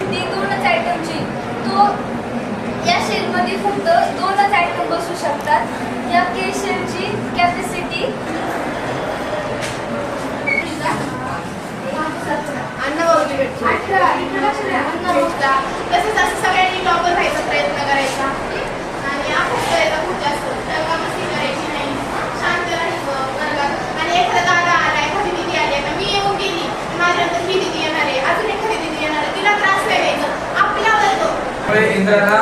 ती दोनच आयटमची तो या शेलमध्ये फक्त दोनच आयटम बसू शकतात. या के शेलची कॅपॅसिटी भेटतो अन्न भेटला तसेच असं सगळ्यांनी टॉपर व्हायचा प्रयत्न त्यामुळे इंद्राला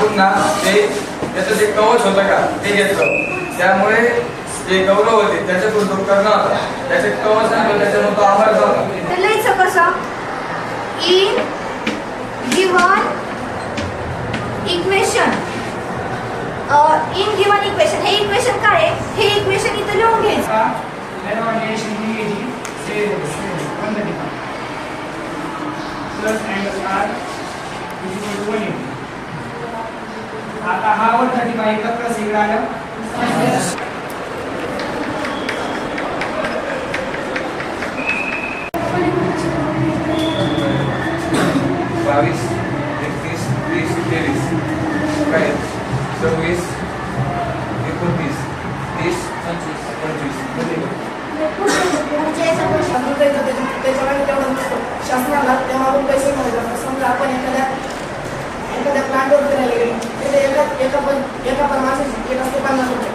पुन्हा ते त्याचं जे कवच होतं का ते घेतलं. त्यामुळे जे गौरव होते त्याच्यातून तो कर्ण होता. त्याचे कवच आणलं त्याच्यामुळे तो आभार झाला. लिहायचं कसं in given equation. In given equation हे इक्वेशन काय आहे? हे इक्वेशन इथं लिहून घ्यायचं. आता हा वर थर्टी प्लस इकडे आलं बावीस एकतीस तीस तेवीस काय सव्वीस एकोणतीस तीस पंचवीस पंचवीस. नसतं. शासनाला त्यामागून पैसे मिळत जातात समजा आपण एखाद्या Jacob Trellery, это Яков Пармасов, Яков Степан Насов,